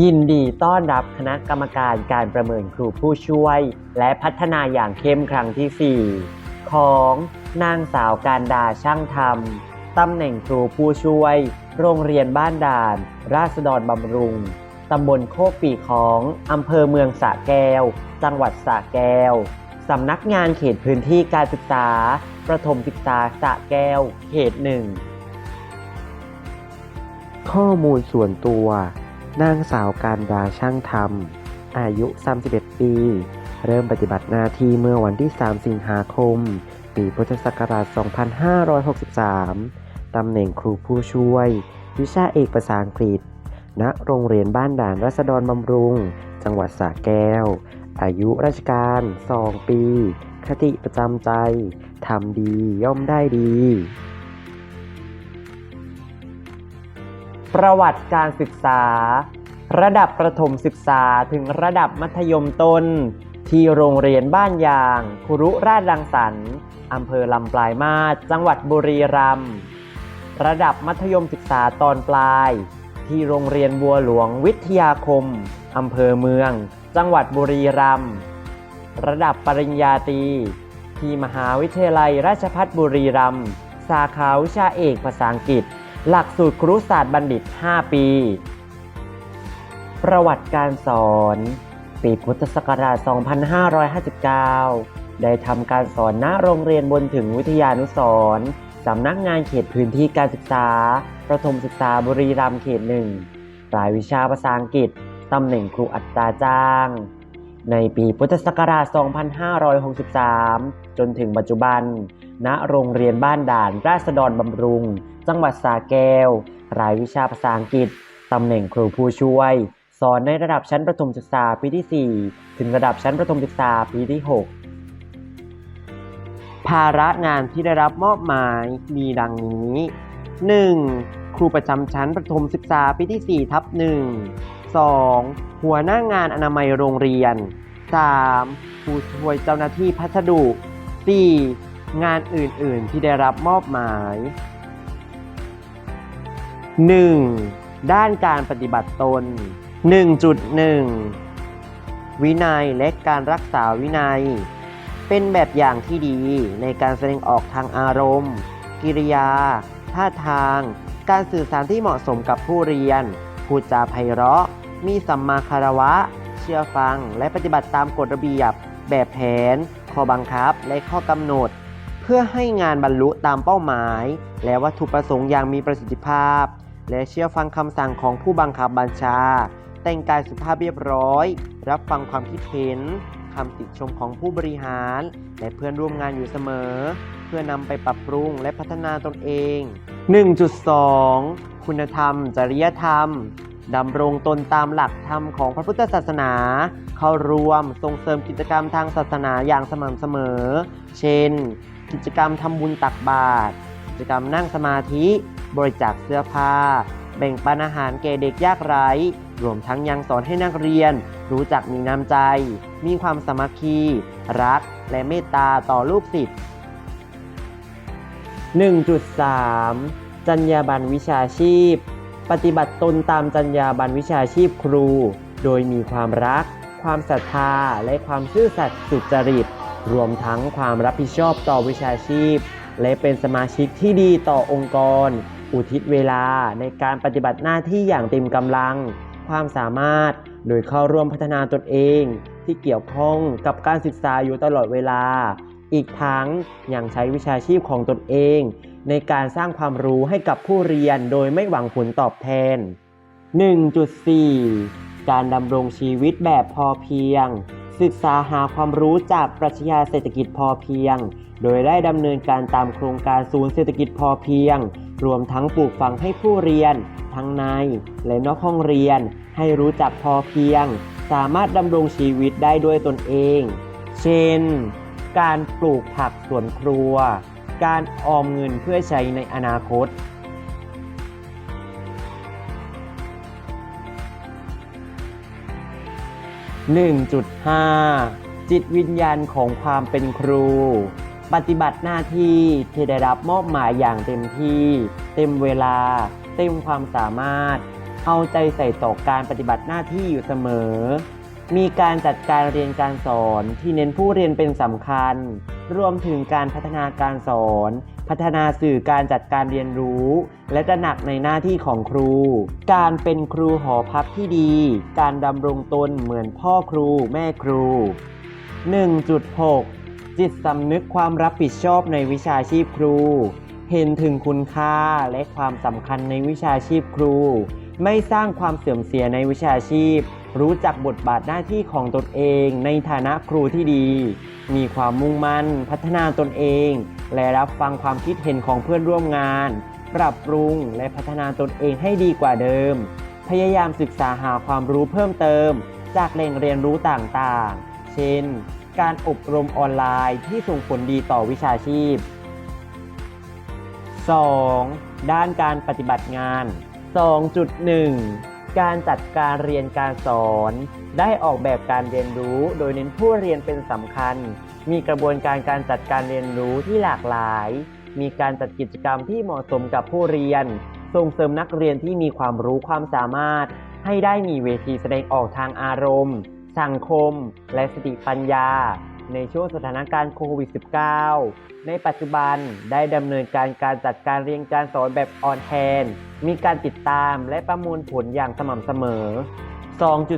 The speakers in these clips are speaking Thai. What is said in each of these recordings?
ยินดีต้อนรับคณะกรรมการการประเมินครูผู้ช่วย และพัฒนาอย่างเข้มครั้งที่ 4 ของนางสาวการดาช่างธรรม ตำแหน่งครูผู้ช่วย โรงเรียนบ้านด่าน ราษฎรบำรุง ตำบลโคกปีของอำเภอเมืองสระแก้ว จังหวัดสระแก้ว สำนักงานเขตพื้นที่การศึกษา ประถมศึกษาสระแก้ว เขตหนึ่งข้อมูลส่วนตัว นางสาวการดาช่างธรรม อายุ 31 ปี เริ่มปฏิบัติหน้าที่เมื่อวันที่ 3 สิงหาคม ปีพุทธศักราช 2563 ตำแหน่งครูผู้ช่วย วิชาเอกภาษาอังกฤษ ณ โรงเรียนบ้านด่านรัศดรบำรุง จังหวัดสระแก้ว อายุราชการ 2 ปี คติประจำใจ ทำดีย่อมได้ดีประวัติการศึกษา ระดับประถมศึกษาถึงระดับมัธยมต้น ที่โรงเรียนบ้านยาง คุรุราชรังสรรค์อำเภอลำปลายมาศจังหวัดบุรีรัมย์ระดับมัธยมศึกษาตอนปลาย ที่โรงเรียนบัวหลวงวิทยาคมอำเภอเมือง จังหวัดบุรีรัมย์ระดับปริญญาตรีที่มหาวิทยาลัยราชภัฏบุรีรัมย์สาขาวิชาเอกภาษาอังกฤษ หลักสูตรครุศาสตร์บัณฑิต 5 ปี ประวัติการสอน ปีพุทธศักราช 2559 ได้ทำการสอนณโรงเรียนบนถึงวิทยานุสรสำนักงานเขตพื้นที่การศึกษา ประถมศึกษาบุรีรัมย์เขตหนึ่งรายวิชาภาษาอังกฤษ ตำแหน่งครูอัตราจ้าง ในปีพุทธศักราช 2563 จนถึงปัจจุบัน ณ โรงเรียนบ้านด่านราษฎรบำรุง จังหวัดสระแก้ว รายวิชาภาษาอังกฤษ ตำแหน่งครูผู้ช่วย สอนในระดับชั้นประถมศึกษาปีที่ 4 ถึงระดับชั้นประถมศึกษาปีที่ 6 ภาระงานที่ได้รับมอบหมายมีดังนี้ 1. ครูประจำชั้นประถมศึกษาปีที่4ทับ1 2. หัวหน้างานอนามัยโรงเรียน 3. ผู้ช่วยเจ้าหน้าที่พัสดุ 4. งานอื่น ๆ ที่ได้รับมอบหมาย 1. ด้านการปฏิบัติตน 1.1 วินัยและการรักษาวินัย เป็นแบบอย่างที่ดีในการแสดงออกทางอารมณ์ กิริยา ท่าทาง การสื่อสารที่เหมาะสมกับผู้เรียน พูดจาไพเราะ มีสัมมาคารวะ เชื่อฟังและปฏิบัติตามกฎระเบียบ แบบแผน ข้อบังคับและข้อกำหนด เพื่อให้งานบรรลุตามเป้าหมาย และวัตถุประสงค์อย่างมีประสิทธิภาพ และเชื่อฟังคำสั่งของผู้บังคับบัญชา แต่งกายสุภาพเรียบร้อย รับฟังความคิดเห็นคำติชมของผู้บริหาร และเพื่อนร่วมงานอยู่เสมอ เพื่อนำไปปรับปรุงและพัฒนาตนเอง 1.2 คุณธรรม จริยธรรมดำรงตนตามหลักธรรมของพระพุทธศาสนา เข้าร่วมส่งเสริมกิจกรรมทางศาสนาอย่างสม่ำเสมอ เช่น กิจกรรมทำบุญตักบาตรกิจกรรมนั่งสมาธิ บริจาคเสื้อผ้า แบ่งปันอาหารแก่เด็กยากไร้ รวมทั้งยังสอนให้นักเรียน รู้จักมีน้ำใจ มีความสามัคคี รัก และเมตตาต่อลูกศิษย์ 1.3 จรรยาบรรณวิชาชีพ ปฏิบัติตนตามจรรยาบรรณวิชาชีพครู โดยมีความรัก ความศรัทธา และความซื่อสัตย์สุจริต รวมทั้งความรับผิดชอบต่อวิชาชีพ และเป็นสมาชิกที่ดีต่อองค์กร อุทิศเวลาในการปฏิบัติหน้าที่อย่างเต็มกำลัง ความสามารถ โดยเข้าร่วมพัฒนาตนเองที่เกี่ยวข้องกับการศึกษาอยู่ตลอดเวลา อีกทั้งยังใช้วิชาชีพของตนเอง ในการสร้างความรู้ให้กับผู้เรียนโดยไม่หวังผลตอบแทน 1.4 การดำรงชีวิตแบบพอเพียง ศึกษาหาความรู้จากปรัชญาเศรษฐกิจพอเพียง โดยได้ดำเนินการตามโครงการศูนย์เศรษฐกิจพอเพียง รวมทั้งปลูกฝังให้ผู้เรียน ทั้งในและนอกห้องเรียน ให้รู้จักพอเพียง สามารถดำรงชีวิตได้ด้วยตนเอง เช่น การปลูกผักสวนครัว การออมเงินเพื่อใช้ในอนาคต 1.5 จิตวิญญาณของความเป็นครู ปฏิบัติหน้าที่ที่ได้รับมอบหมายอย่างเต็มที่ เต็มเวลา เต็มความสามารถ เอาใจใส่ต่อการปฏิบัติหน้าที่อยู่เสมอ มีการจัดการเรียนการสอนที่เน้นผู้เรียนเป็นสำคัญ รวมถึงการพัฒนาการสอน พัฒนาสื่อการจัดการเรียนรู้ และตระหนักในหน้าที่ของครู การเป็นครูหอพักที่ดี การดำรงตนเหมือนพ่อครูแม่ครู 1.6 จิตสำนึกความรับผิดชอบในวิชาชีพครู เห็นถึงคุณค่าและความสำคัญในวิชาชีพครู ไม่สร้างความเสื่อมเสียในวิชาชีพ รู้จักบทบาทหน้าที่ของตนเองในฐานะครูที่ดี มีความมุ่งมั่น พัฒนาตนเอง และรับฟังความคิดเห็นของเพื่อนร่วมงาน ปรับปรุงและพัฒนาตนเองให้ดีกว่าเดิม พยายามศึกษาหาความรู้เพิ่มเติม จากแหล่งเรียนรู้ต่างๆ เช่น การอบรมออนไลน์ที่ส่งผลดีต่อวิชาชีพ 2. ด้านการปฏิบัติงาน 2.1 การจัดการเรียนการสอน ได้ออกแบบการเรียนรู้โดยเน้นผู้เรียนเป็นสำคัญ มีกระบวนการการจัดการเรียนรู้ที่หลากหลาย มีการจัดกิจกรรมที่เหมาะสมกับผู้เรียน ส่งเสริมนักเรียนที่มีความรู้ความสามารถ ให้ได้มีเวทีแสดงออกทางอารมณ์ สังคม และสติปัญญา ในช่วงสถานการณ์โควิด -19 ในปัจจุบันได้ดำเนินการการจัดการเรียนการสอนแบบออนแทน มีการติดตามและประมวลผลอย่างสม่ำเสมอ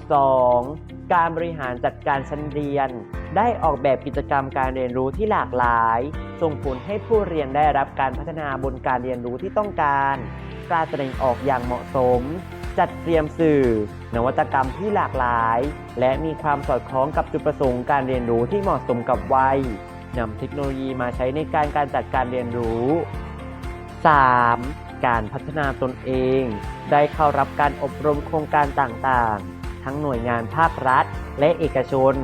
2.2 การบริหารจัดการชั้นเรียน ได้ออกแบบกิจกรรมการเรียนรู้ที่หลากหลาย ส่งผลให้ผู้เรียนได้รับการพัฒนาบนการเรียนรู้ที่ต้องการ การแสดงออกอย่างเหมาะสม จัดเตรียมสื่อ นวัตกรรมที่หลากหลาย และมีความสอดคล้องกับจุดประสงค์การเรียนรู้ที่เหมาะสมกับวัยนำเทคโนโลยีมาใช้ในการการจัดการเรียนรู้ 3. การพัฒนาตนเอง ได้เข้ารับการอบรมโครงการต่างๆ ทั้งหน่วยงานภาครัฐ และเอกชน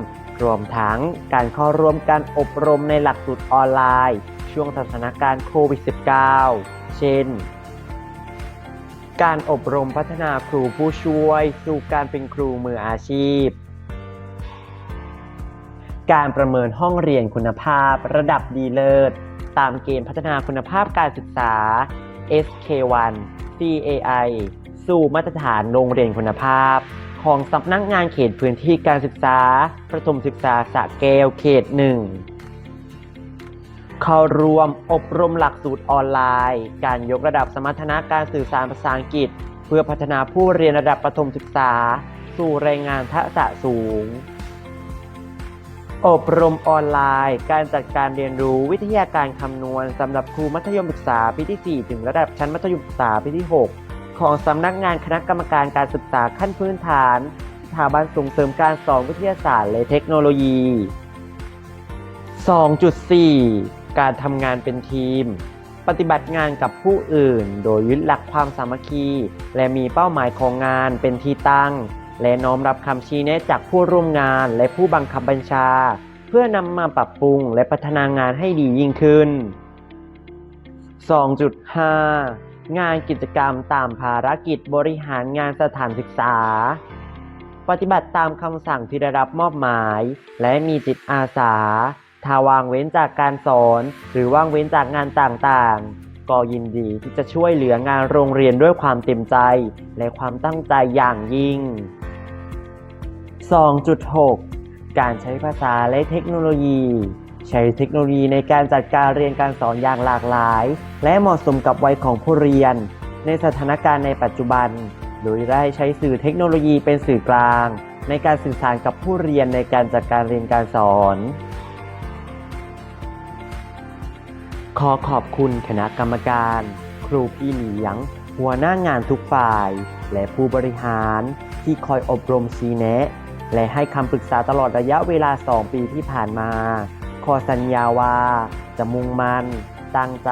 รวมทั้งการเข้าร่วมการอบรมในหลักสูตรออนไลน์ ช่วงสถานการณ์โควิด -19 เช่น การอบรมพัฒนาครูผู้ช่วย สู่การเป็นครูมืออาชีพ การประเมินห้องเรียนคุณภาพระดับดีเลิศ ตามเกณฑ์พัฒนาคุณภาพการศึกษา SK1 CAI สู่มาตรฐานโรงเรียนคุณภาพ ของสำนักงานเขตพื้นที่การศึกษา ประถมศึกษาสะแก้วเขตหนึ่ง เข้าร่วมอบรมหลักสูตรออนไลน์ การยกระดับสมรรถนะการสื่อสารภาษาอังกฤษ เพื่อพัฒนาผู้เรียนระดับประถมศึกษา สู่แรงงานทักษะสูง อบรมออนไลน์ การจัดการเรียนรู้วิทยาการคำนวณสำหรับครูมัธยมศึกษาปีที่ 4 ถึงระดับชั้นมัธยมศึกษาปีที่ 6 ของสำนักงานคณะกรรมการการศึกษาขั้นพื้นฐานสถาบันส่งเสริมการสอนวิทยาศาสตร์และเทคโนโลยี 2.4การทำงานเป็นทีม ปฏิบัติงานกับผู้อื่น โดยยึดหลักความสามัคคี และมีเป้าหมายของงานเป็นที่ตั้ง และน้อมรับคำชี้แนะจากผู้ร่วมงานและผู้บังคับบัญชา เพื่อนำมาปรับปรุงและพัฒนางานให้ดียิ่งขึ้น 2.5 งานกิจกรรมตามภารกิจบริหารงานสถานศึกษา ปฏิบัติตามคำสั่งที่ได้รับมอบหมาย และมีจิตอาสา ถ้าวางเว้นจากการสอน หรือว่างเว้นจากงานต่างๆ ก็ยินดีที่จะช่วยเหลืองานโรงเรียนด้วยความเต็มใจ และความตั้งใจอย่างยิ่ง 2.6 การใช้ภาษาและเทคโนโลยี ใช้เทคโนโลยีในการจัดการเรียนการสอนอย่างหลากหลาย และเหมาะสมกับวัยของผู้เรียน ในสถานการณ์ในปัจจุบัน โดยได้ใช้สื่อเทคโนโลยีเป็นสื่อกลาง ในการสื่อสารกับผู้เรียนในการจัดการเรียนการสอน ขอขอบคุณคณะกรรมการ ครูพี่เหลียง หัวหน้างานทุกฝ่าย และผู้บริหารที่คอยอบรมชี้แนะ และให้คำปรึกษาตลอดระยะเวลา 2 ปีที่ผ่านมา ขอสัญญาว่า จะมุ่งมั่นตั้งใจ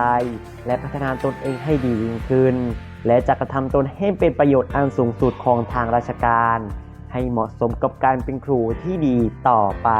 และพัฒนาตนเองให้ดียิ่งขึ้น และจะกระทำตนให้เป็นประโยชน์อันสูงสุดของทางราชการ ให้เหมาะสมกับการเป็นครูที่ดีต่อไป